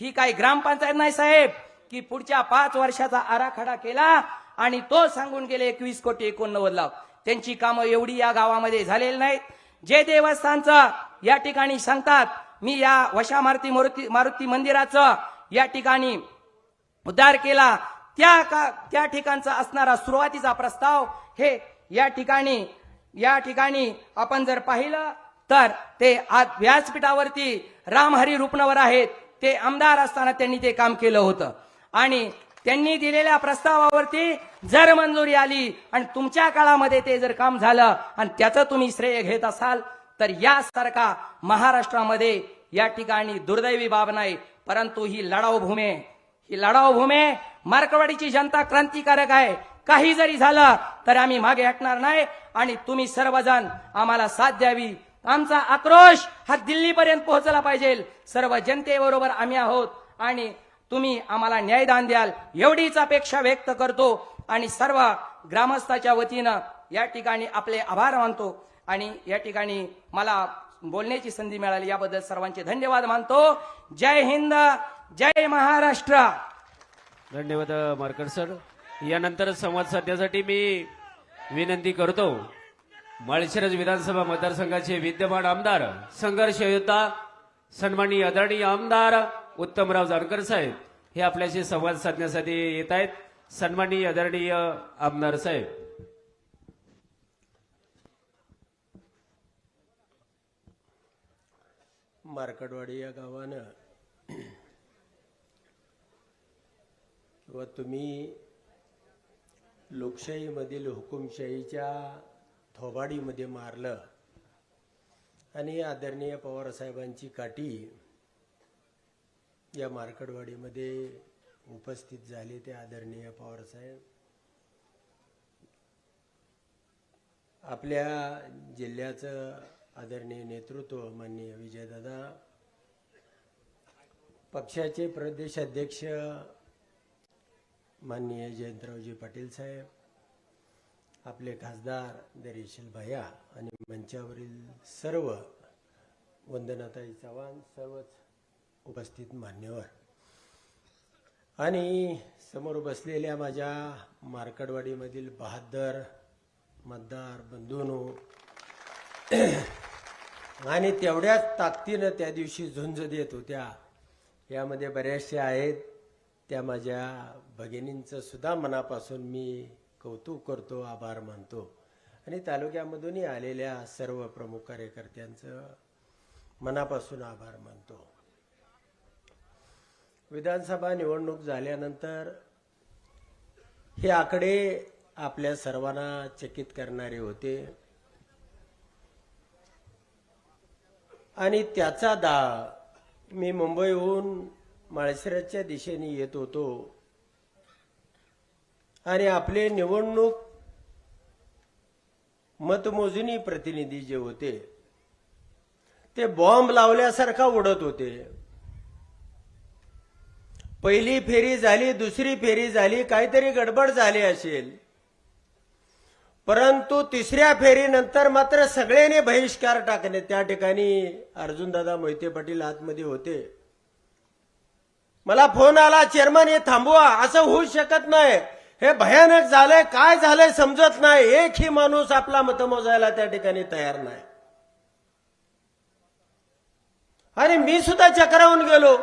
ही काही ग्रामपंचायत नाही साहेब की पुढच्या पाच वर्षाचा आराखडा केला आणि तो सांगून गेले एकवीस कोटी एकोणनव्वद लाख. त्यांची कामं एवढी या गावामध्ये झालेली नाहीत. जे देवस्थानचं या ठिकाणी सांगतात मी या वशा मारुती मारुती मारुती मंदिराचं या ठिकाणी उद्धार केला. त्या का त्या ठिकाणचा असणारा सुरुवातीचा प्रस्ताव हे या ठिकाणी या ठिकाणी आपण जर पाहिलं तर ते आज व्यासपीठावरती रामहरी रुपनवर आहेत. ते आमदार असताना त्यांनी ते काम केलं होतं. आणि त्यांनी दिलेल्या प्रस्तावावरती जर मंजुरी आली आणि तुमच्या काळामध्ये ते जर काम झालं आणि त्याचं तुम्ही श्रेय घेत असाल तर यासारखा महाराष्ट्रामध्ये या ठिकाणी दुर्दैवी बाब नाही परंतु ही लढाऊ भूमी ही लढाऊ भूमी मार्कवाडीची जनता क्रांतिकारक आहे. काही जरी झालं तर आम्ही मागे हटणार नाही आणि तुम्ही सर्वजण आम्हाला साथ द्यावी. आमचा आक्रोश हा दिल्लीपर्यंत पोहोचला पाहिजे. सर्व जनतेबरोबर आम्ही आहोत आणि तुम्ही आम्हाला न्यायदान द्याल एवढीच अपेक्षा व्यक्त करतो आणि सर्व ग्रामस्थाच्या वतीनं या ठिकाणी आपले आभार मानतो. आणि या ठिकाणी मला बोलण्याची संधी मिळाली याबद्दल सर्वांचे धन्यवाद मानतो. जय हिंद जय महाराष्ट्र! धन्यवाद मारकर सर. यानंतर संवाद साधण्यासाठी मी विनंती करतो. माळशिरज विधानसभा मतदारसंघाचे विद्यमान आमदार संघर्ष योद्धा सन्माननीय आदरणीय आमदार उत्तमराव जानकर साहेब हे आपल्याशी संवाद साधण्यासाठी येत आहेत. सन्माननीय आदरणीय आमदार साहेब. मार्कडवाडी या गावानं किंवा तुम्ही लोकशाहीमधील हुकुमशाहीच्या थोबाडीमध्ये मारलं. आणि आदरणीय पवारसाहेबांची काठी या मार्कडवाडीमध्ये उपस्थित झाले ते आदरणीय पवारसाहेब आपल्या जिल्ह्याचं आदरणीय नेतृत्व माननीय विजयदादा पक्षाचे प्रदेश अध्यक्ष माननीय जयंतरावजी पाटील साहेब आपले खासदार दरेशील भैया आणि मंचावरील सर्व वंदनाताई चव्हाण सर्वच उपस्थित मान्यवर. आणि समोर बसलेल्या माझ्या मार्कडवाडीमधील बहादर मतदार बंधूनो आणि तेवढ्याच ताकदीनं त्या दिवशी झुंज देत होत्या. यामध्ये बऱ्याचशा आहेत. त्या माझ्या भगिनींचं सुद्धा मनापासून मी कौतुक करतो आभार मानतो. आणि तालुक्यामधूनही आलेल्या सर्व प्रमुख कार्यकर्त्यांचं मनापासून आभार मानतो. विधानसभा निवडणूक झाल्यानंतर हे आकडे आपल्या सर्वांना चकित करणारे होते. आणि त्याचा दा मी मुंबईहून माळशिरसच्या दिशेने येत होतो. आणि आपले निवडणूक मतमोजणी प्रतिनिधी जे होते ते बॉम्ब लावल्यासारखा उडत होते. पहिली फेरी झाली दुसरी फेरी झाली काहीतरी गडबड झाली असेल. परंतु तिसऱ्या फेरीनंतर मात्र सगळ्यांनी बहिष्कार टाकणे त्या ठिकाणी अर्जुनदादा मोहिते पाटील आतमध्ये होते. मला फोन आला चेअरमन हे थांबवा असं होऊ शकत नाही. हे भयानक झालंय काय झालंय समजत नाही. एकही माणूस आपला मत मोजायला त्या ठिकाणी तयार नाही. आणि मी सुद्धा चक्रावून गेलो.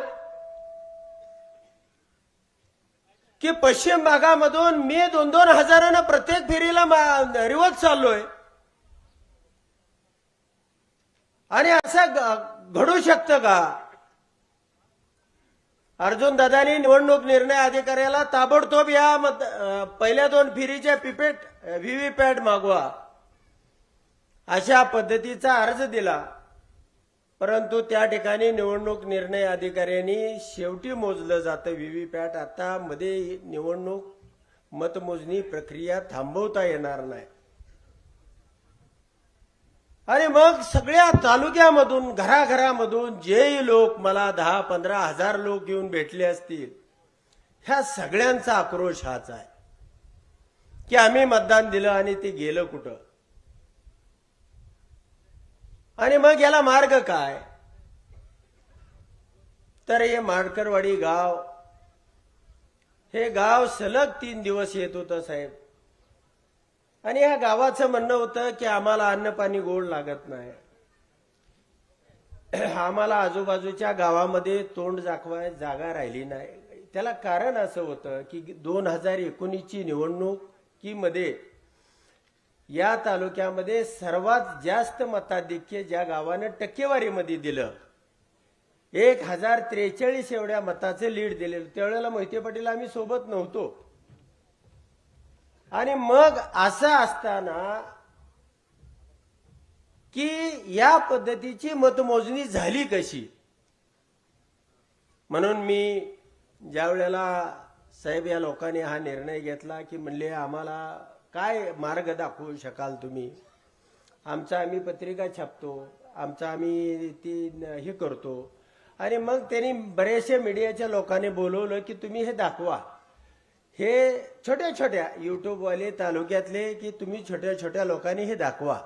की पश्चिम भागामधून मी दोन दोन हजारानं प्रत्येक फेरीला रिवत चाललोय. आणि असं घडू शकतं का? अर्जुन दादानी निवडणूक निर्णय अधिकाऱ्याला ताबडतोब या मत पहिल्या दोन फेरीच्या पिपेट व्हीव्हीपॅट मागवा. अशा पद्धतीचा अर्ज दिला. परंतु त्या ठिकाणी निवडणूक निर्णय अधिकाऱ्यांनी शेवटी मोजलं जातं व्हीव्हीपॅट. आता मध्ये निवडणूक मतमोजणी प्रक्रिया थांबवता येणार नाही. आणि मग सगळ्या तालुक्यामधून घराघरामधून जेही लोक मला दहा पंधरा हजार लोक येऊन भेटले असतील ह्या सगळ्यांचा आक्रोश हाच आहे. की आम्ही मतदान दिलं आणि ते गेलं कुठं? आणि मग याला मार्ग काय? तर हे माडकरवाडी गाव हे गाव सलग तीन दिवस येत होतं साहेब. आणि या गावाचं म्हणणं होतं की आम्हाला अन्न पाणी गोड लागत नाही. आम्हाला आजूबाजूच्या गावामध्ये तोंड दाखवाय जागा राहिली नाही. त्याला कारण असं होतं की दोन हजार एकोणीसची निवडणुकीमध्ये या तालुक्यामध्ये सर्वात जास्त मताधिक्य ज्या गावानं टक्केवारीमध्ये दिलं एक हजार त्रेचाळीस एवढ्या मताचं लीड दिलेलं. त्यावेळेला मोहिते पाटील आम्ही सोबत नव्हतो. आणि मग असं असताना की या पद्धतीची मतमोजणी झाली कशी? म्हणून मी ज्या वेळेला साहेब या लोकांनी हा निर्णय घेतला की म्हणले आम्हाला काय मार्ग दाखवू शकाल तुम्ही? आमचा आम्ही पत्रिका छापतो आमचा आम्ही ती हे करतो. आणि मग त्यांनी बरेचसे मीडियाच्या लोकांनी बोलवलं की तुम्ही हे दाखवा. हे छोट्या छोट्या युट्यूबवाले तालुक्यातले की तुम्ही छोट्या छोट्या लोकांनी हे दाखवा.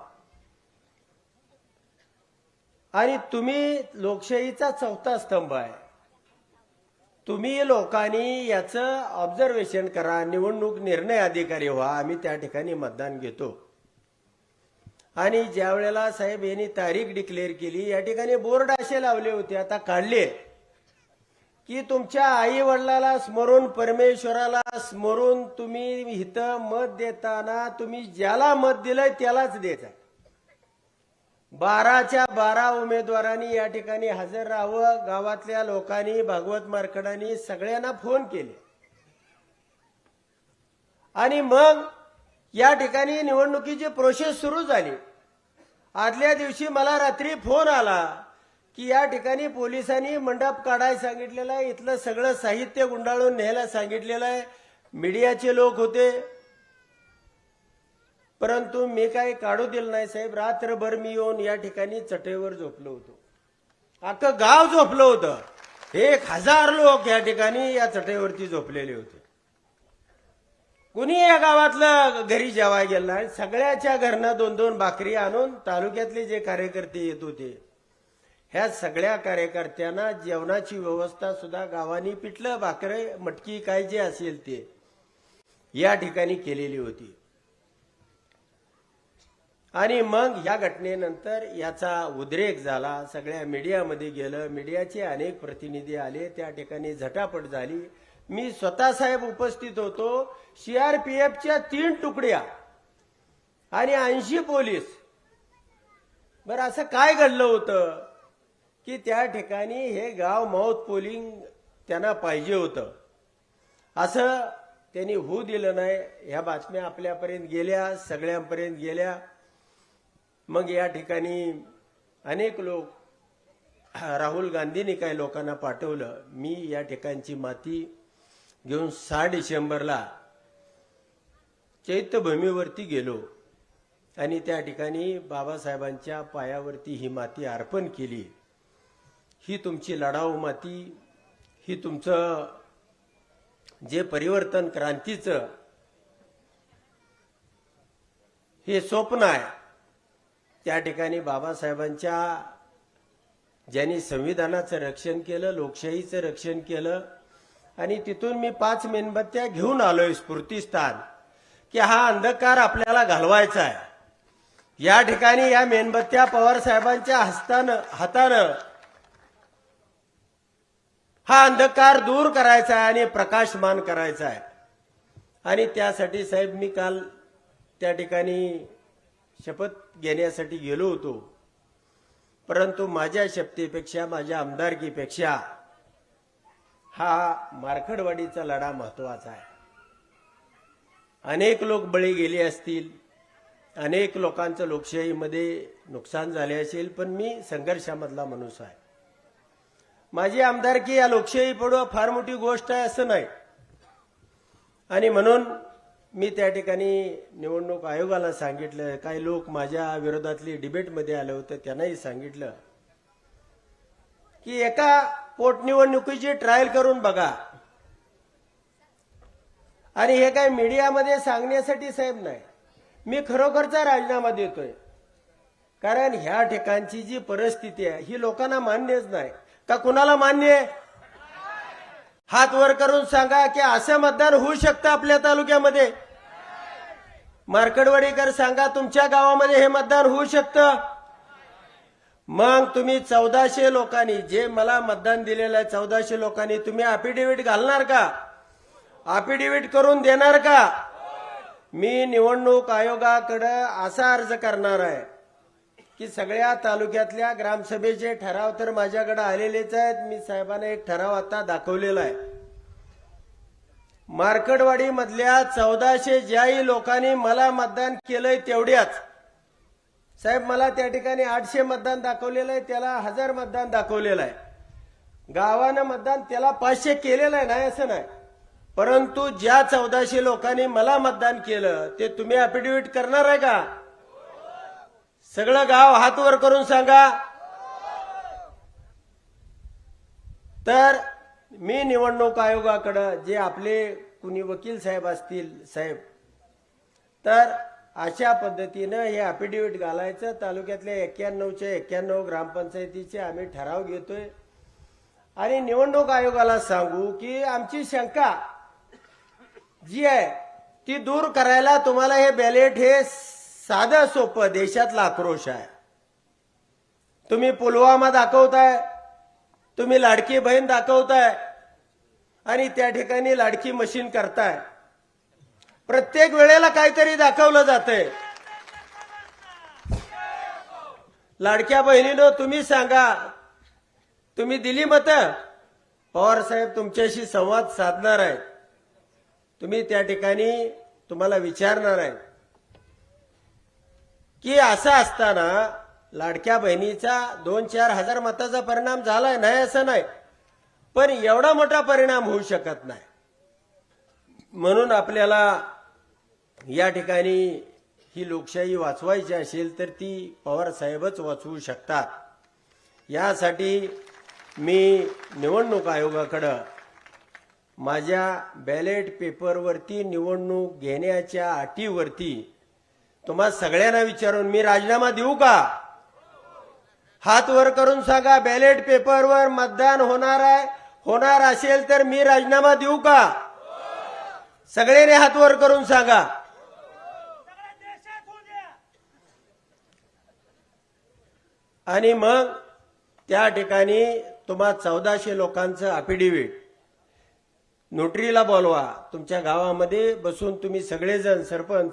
आणि तुम्ही लोकशाहीचा चौथा स्तंभ आहे. तुम्ही लोकांनी याचं ऑब्झर्वेशन करा निवडणूक निर्णय अधिकारी व्हा आम्ही त्या ठिकाणी मतदान घेतो. आणि ज्या वेळेला साहेब यांनी तारीख डिक्लेअर केली या ठिकाणी बोर्ड असे लावले होते आता काढले. की तुमच्या आई वडिलाला स्मरून परमेश्वराला स्मरून तुम्ही इथं मत देताना तुम्ही ज्याला मत दिलंय त्यालाच द्यायचं. बाराच्या बारा उमेदवारांनी या ठिकाणी हजर राहावं गावातल्या लोकांनी भागवत मार्कडांनी सगळ्यांना फोन केले. आणि मग या ठिकाणी निवडणुकीची प्रोसेस सुरू झाली. आदल्या दिवशी मला रात्री फोन आला. की या ठिकाणी पोलिसांनी मंडप काढायला सांगितलेला आहे. इथलं सगळं साहित्य गुंडाळून न्यायला सांगितलेलं आहे. मीडियाचे लोक होते. परंतु मी काही काढू दिलं नाही साहेब. रात्रभर मी येऊन या ठिकाणी चटईवर झोपलो होतो. अख्खं गाव झोपलं होतं. एक हजार लोक या ठिकाणी या चटईवरती झोपलेले होते. कुणी या गावातलं घरी जेवाय गेलं नाही. सगळ्याच्या घरनं दोन दोन भाकरी आणून तालुक्यातले जे कार्यकर्ते येत होते ह्या सगळ्या कार्यकर्त्यांना जेवणाची व्यवस्था सुद्धा गावानी पिठलं भाकरे मटकी काय जे असेल ते या ठिकाणी केलेली होती. आणि मग या घटनेनंतर याचा उद्रेक झाला. सगळ्या मीडियामध्ये गेलं. मीडियाचे अनेक प्रतिनिधी आले. त्या ठिकाणी झटापट झाली. मी स्वतः साहेब उपस्थित होतो. सीआरपीएफच्या तीन तुकड्या आणि ऐंशी पोलीस. बरं असं काय घडलं होतं? की त्या ठिकाणी हे गाव माउथ पोलिंग त्यांना पाहिजे होतं. असं त्यांनी होऊ दिलं नाही. ह्या बातम्या आपल्यापर्यंत गेल्या सगळ्यांपर्यंत गेल्या. मग या ठिकाणी अनेक लोक राहुल गांधींनी काही लोकांना पाठवलं. मी या ठिकाणची माती घेऊन सहा डिसेंबरला चैत्यभूमीवरती गेलो आणि त्या ठिकाणी बाबासाहेबांच्या पायावरती ही माती अर्पण केली. ही तुमची लढाऊ माती ही तुमचं जे परिवर्तन क्रांतीचं हे स्वप्न आहे. त्या ठिकाणी बाबासाहेबांच्या ज्यांनी संविधानाचं रक्षण केलं लोकशाहीचं रक्षण केलं आणि तिथून मी पाच मेणबत्त्या घेऊन आलोय स्फूर्तीस्थान की हा अंधकार आपल्याला घालवायचा आहे. या ठिकाणी या मेणबत्त्या पवार साहेबांच्या हस्तानं हातानं हा अंधकार दूर करायचा आहे आणि प्रकाशमान करायचा आहे. आणि त्यासाठी साहेब मी काल त्या ठिकाणी शपथ घेण्यासाठी गेलो होतो. परंतु माझ्या शपथेपेक्षा माझ्या आमदारकीपेक्षा हा मारखडवाडीचा लढा महत्त्वाचा आहे. अनेक लोक बळी गेले असतील अनेक लोकांचं लोकशाहीमध्ये नुकसान झाले असेल पण मी संघर्षामधला माणूस आहे. माझी आमदारकी या लोकशाही पुढं फार मोठी गोष्ट आहे असं नाही. आणि म्हणून मी त्या ठिकाणी निवडणूक आयोगाला सांगितलं काही लोक माझ्या विरोधातली डिबेटमध्ये आले होते त्यांनाही सांगितलं की एका पोटनिवडणुकीची ट्रायल करून बघा. आणि हे काय मीडियामध्ये सांगण्यासाठी साहेब नाही. मी खरोखरचा राजीनामा देतोय. कारण ह्या ठिकाणची जी परिस्थिती आहे ही लोकांना मान्यच नाही. का कुणाला मान्य आहे? हात वर करून सांगा की असं मतदान होऊ शकतं आपल्या तालुक्यामध्ये. मार्कडवाडीकर सांगा तुमच्या गावामध्ये हे मतदान होऊ शकतं? मग तुम्ही चौदाशे लोकांनी जे मला मतदान दिलेलं आहे चौदाशे लोकांनी तुम्ही अफिडेव्हिट घालणार का? अफिडेव्हिट करून देणार का? मी निवडणूक आयोगाकडं असा अर्ज करणार आहे. की सगळ्या तालुक्यातल्या ग्रामसभेचे ठराव तर माझ्याकडे आलेलेच आहेत. मी साहेबांना एक ठराव आता दाखवलेला आहे. मार्कडवाडी मधल्या चौदाशे ज्याही लोकांनी मला मतदान केलंय तेवढ्याच. साहेब मला त्या ठिकाणी आठशे मतदान दाखवलेलं आहे त्याला हजार मतदान दाखवलेलं आहे. गावानं मतदान त्याला पाचशे केलेलं आहे नाही असं नाही. परंतु ज्या चौदाशे लोकांनी मला मतदान केलं ते तुम्ही अफिडेव्हिट करणार आहे का? सगळं गाव हात वर करून सांगा. तर मी निवडणूक आयोगाकडं जे आपले कुणी वकील साहेब असतील साहेब तर अशा पद्धतीनं हे अफिडेव्हिट घालायचं. तालुक्यातल्या एक्क्याण्णवच्या एक्क्याण्णव ग्रामपंचायतीचे आम्ही ठराव घेतोय. आणि निवडणूक आयोगाला सांगू की आमची शंका जी आहे ती दूर करायला तुम्हाला हे बॅलेट हे साधं सोपं देशातला आक्रोश आहे. तुम्ही पुलवामा दाखवताय तुम्ही लाडकी बहीण दाखवताय आणि त्या ठिकाणी लाडकी मशीन करताय. प्रत्येक वेळेला काहीतरी दाखवलं जातंय. लाडक्या बहिणीनं तुम्ही सांगा तुम्ही दिली मत? पवार साहेब तुमच्याशी संवाद साधणार आहेत. तुम्ही त्या ठिकाणी तुम्हाला विचारणार आहे की असं असताना लाडक्या बहिणीचा दोन चार हजार मताचा परिणाम झालाय नाही असं नाही. पण एवढा मोठा परिणाम होऊ शकत नाही. म्हणून आपल्याला या ठिकाणी ही लोकशाही वाचवायची असेल तर ती पवार साहेबच वाचवू शकतात. यासाठी मी निवडणूक आयोगाकडं माझ्या बॅलेट पेपरवरती निवडणूक घेण्याच्या अटीवरती तुम्हा सगळ्यांना विचारून मी राजीनामा देऊ का? हात वर करून सांगा बॅलेट पेपरवर मतदान होणार आहे. होणार असेल तर मी राजीनामा देऊ का? सगळ्यांनी हात वर करून सांगा. आणि मग त्या ठिकाणी तुम्हा चौदाशे लोकांचं अफिडेव्हिट नोटरीला बोलवा. तुमच्या गावामध्ये बसून तुम्ही सगळेजण सरपंच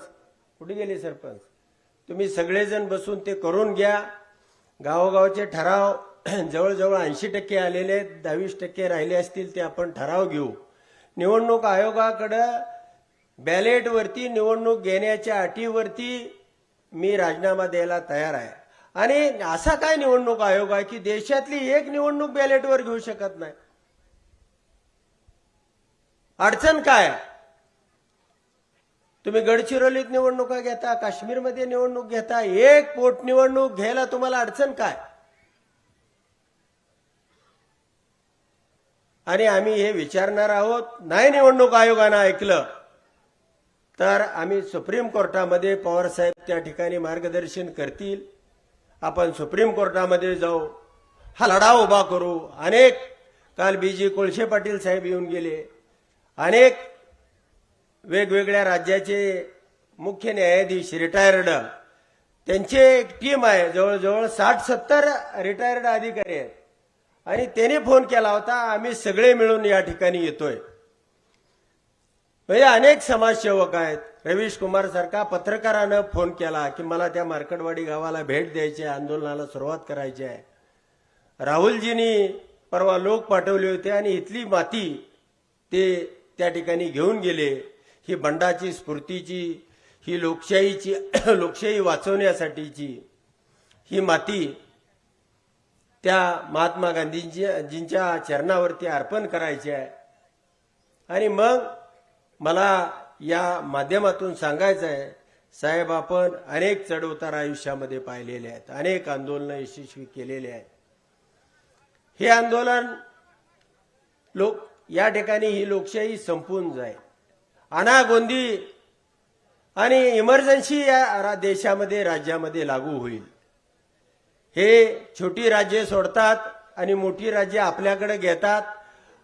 कुठे गेले सरपंच. तुम्ही सगळेजण बसून ते करून घ्या. गावोगावचे ठराव जवळजवळ ऐंशी टक्के आलेले आहेत. दहावीस टक्के राहिले असतील ते आपण ठराव घेऊ. निवडणूक आयोगाकडं बॅलेटवरती निवडणूक घेण्याच्या अटीवरती मी राजीनामा द्यायला तयार आहे. आणि असा काय निवडणूक आयोग आहे की देशातली एक निवडणूक बॅलेटवर घेऊ शकत नाही? अडचण काय आहे? तुम्ही गडचिरोलीत निवडणुका घेता काश्मीरमध्ये निवडणूक घेता एक पोटनिवडणूक घ्यायला तुम्हाला अडचण काय? आणि आम्ही हे विचारणार आहोत नाही निवडणूक आयोगानं ऐकलं तर आम्ही सुप्रीम कोर्टामध्ये पवार साहेब त्या ठिकाणी मार्गदर्शन करतील. आपण सुप्रीम कोर्टामध्ये जाऊ हा लढा उभा करू. अनेक काल बीजी कोळशे पाटील साहेब येऊन गेले अनेक वेगवेगळ्या राज्याचे मुख्य न्यायाधीश रिटायर्ड त्यांचे एक टीम आहे. जवळजवळ साठ सत्तर रिटायर्ड अधिकारी आहेत. आणि त्याने फोन केला होता आम्ही सगळे मिळून या ठिकाणी येतोय. म्हणजे अनेक समाजसेवक आहेत. रवीश कुमार सारखा पत्रकारानं फोन केला की मला त्या मार्कडवाडी गावाला भेट द्यायची आहे आंदोलनाला सुरुवात करायची आहे. राहुलजींनी परवा लोक पाठवले होते आणि इथली माती ते त्या ठिकाणी घेऊन गेले. ही बंडाची स्फूर्तीची ही लोकशाहीची लोकशाही वाचवण्यासाठीची ही माती त्या महात्मा गांधींची जींच्या चरणावरती अर्पण करायची आहे. आणि मग मला या माध्यमातून सांगायचं आहे साहेब आपण अनेक चढउतार आयुष्यामध्ये पाहिलेले आहेत अनेक आंदोलनं यशस्वी केलेले आहेत. हे आंदोलन लोक या ठिकाणी ही लोकशाही संपून जाईल. अनागोंदी आणि इमर्जन्सी या देशामध्ये राज्यामध्ये लागू होईल. हे छोटी राज्ये सोडतात आणि मोठी राज्ये आपल्याकडे घेतात.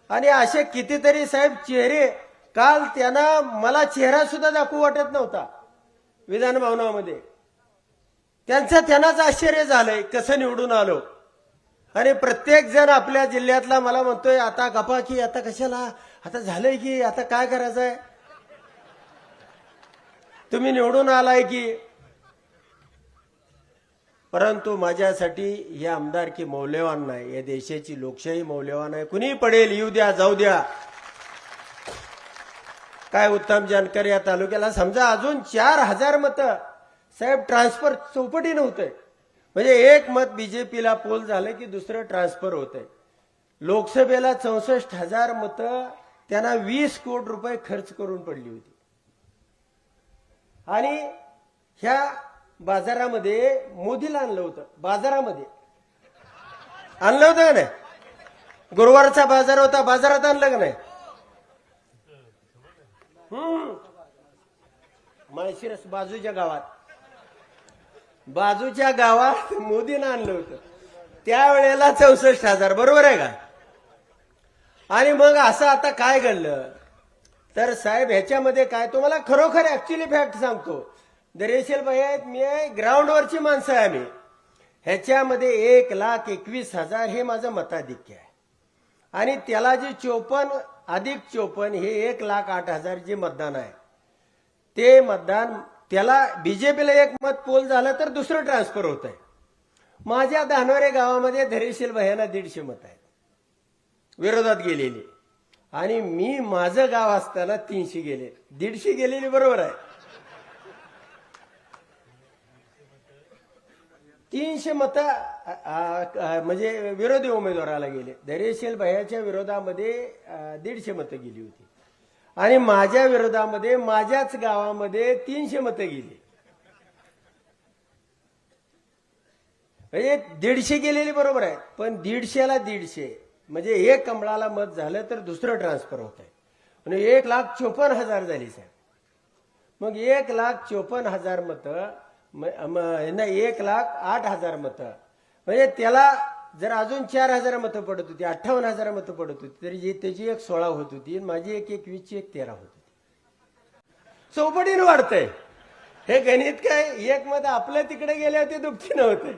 आणि असे कितीतरी साहेब चेहरे काल त्यांना मला चेहरा सुद्धा दाखवू वाटत नव्हता विधान भवनामध्ये. त्यांचं त्यांनाच आश्चर्य झालंय कसं निवडून आलो. आणि प्रत्येक जण आपल्या जिल्ह्यातला मला म्हणतोय आता गपा की आता कशाला? आता झालंय की आता काय करायचंय? तुम्ही निवडून आलाय की? परंतु माझ्यासाठी हे आमदारकी मौल्यवान नाही या देशाची लोकशाही मौल्यवान आहे. कुणी पडेल येऊ द्या जाऊ द्या. काय उत्तम जानकर या तालुक्याला? समजा अजून चार हजार मत. साहेब ट्रान्सफर चौपटी नव्हतंय म्हणजे एक मत बीजेपीला पोल झालं की दुसरं ट्रान्सफर होतंय. लोकसभेला चौसष्ट हजार मतं त्यांना वीस कोटी रुपये खर्च करून पडली होती. आणि ह्या बाजारामध्ये मोदीला आणलं होतं. बाजारामध्ये. आणलं होतं का नाही? गुरुवारचा बाजार होता. बाजारात आणलं का नाही? हम्म. माळशिरस बाजूच्या गावात. बाजूच्या गावात मोदीनं आणलं होतं. त्यावेळेला चौसष्ट हजार. बरोबर आहे का? आणि मग असं आता काय घडलं? तर साहेब ह्याच्यामध्ये काय? तुम्हाला खरोखर ऍक्च्युली फॅक्ट सांगतो. दरेशल भाई आहेत मी आहे ग्राउंडवरची माणसं आहे आम्ही. ह्याच्यामध्ये एक लाख एकवीस हजार हे माझं मताधिक्य आहे. आणि त्याला जे चोपन्न अधिक चोपन्न हे एक लाख आठ हजार जे मतदान आहे ते मतदान त्याला बीजेपीला एक मत पोल झालं तर दुसरं ट्रान्सफर होत आहे माझ्या धानोरे गावामध्ये धैर्यशील भयाना दीडशे मत आहेत. विरोधात गेलेली. आणि मी माझं गाव असताना तीनशे गेले. दीडशे गेलेली बरोबर आहे. तीनशे मत म्हणजे विरोधी उमेदवाराला गेले. धैर्यशील भयाच्या विरोधामध्ये दीडशे मतं गेली होती. आणि माझ्या विरोधामध्ये माझ्याच गावामध्ये तीनशे मतं गेली. म्हणजे दीडशे गेलेली बरोबर आहे. पण दीडशेला दीडशे. म्हणजे एक कमळाला मत झालं तर दुसरं ट्रान्सफर होत आहे म्हणजे एक लाख चोपन्न हजार झाली साहेब. मग एक लाख चोपन्न हजार मतं नाही एक लाख आठ हजार मतं. म्हणजे त्याला जर अजून चार हजार मतं पडत होती अठ्ठावन्न हजार मतं पडत होती तरी त्याची एक सोळा होत होती माझी एक एक वीसची एक तेरा होत होती. चौपटीनं वाढतंय. हे गणित काय एक मत आपल्या तिकडे गेल्यावर ते दुपटीनं होते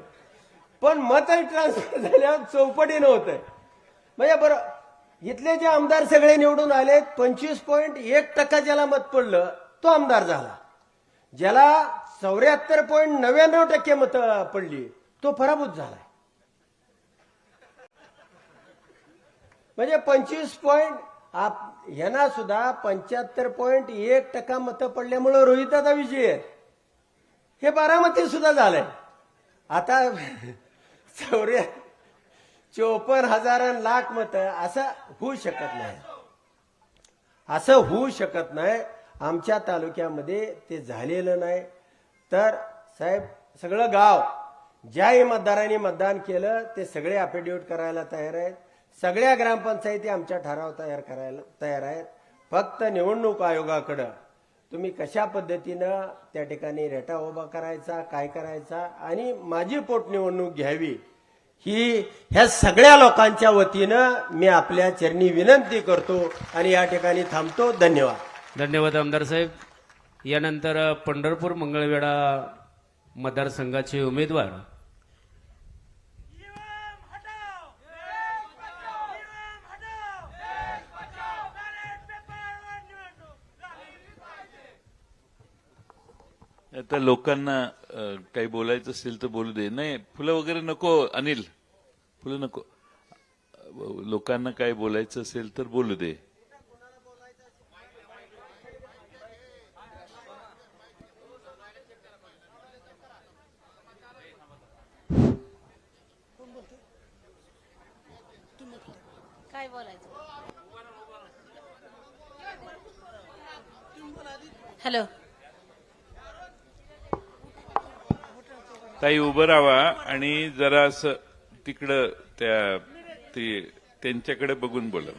पण मत ट्रान्सफर झाल्यावर चौपटीनं होतंय. म्हणजे बरं इथले जे आमदार सगळे निवडून आले पंचवीस पॉईंट एक टक्का ज्याला मत पडलं तो आमदार झाला. ज्याला चौऱ्याहत्तर पॉईंट नव्याण्णव टक्के मत पडली तो पराभूत झाला म्हणजे पंचवीस पॉईंट आप यांना सुद्धा पंच्याहत्तर पॉईंट एक टक्का मतं पडल्यामुळं रोहिताचा विजय हे बारामती सुद्धा झालंय. आता चौऱ्या चोपन्न हजार लाख मत असं होऊ शकत नाही. असं होऊ शकत नाही. आमच्या तालुक्यामध्ये ते झालेलं नाही. तर साहेब सगळं गाव ज्याही मतदारांनी मतदान केलं ते सगळे अफिडेविट करायला तयार आहेत. सगळ्या ग्रामपंचायती आमच्या ठराव तयार करायला तयार आहेत. फक्त निवडणूक आयोगाकडं तुम्ही कशा पद्धतीनं त्या ठिकाणी रेटा उभा करायचा काय करायचा आणि माझी पोटनिवडणूक घ्यावी ही ह्या सगळ्या लोकांच्या वतीनं मी आपल्या चरणी विनंती करतो आणि या ठिकाणी थांबतो. धन्यवाद. धन्यवाद आमदार साहेब. यानंतर पंढरपूर मंगळवेढा मतदारसंघाचे उमेदवार आता लोकांना काही बोलायचं असेल तर बोलू दे. नाही फुलं वगैरे नको अनिल. फुलं नको. लोकांना काय बोलायचं असेल तर बोलू दे. काय बोलायचं? हॅलो. ताई उभं राहा आणि जरा असं तिकडं त्या ते त्यांच्याकडे बघून बोला.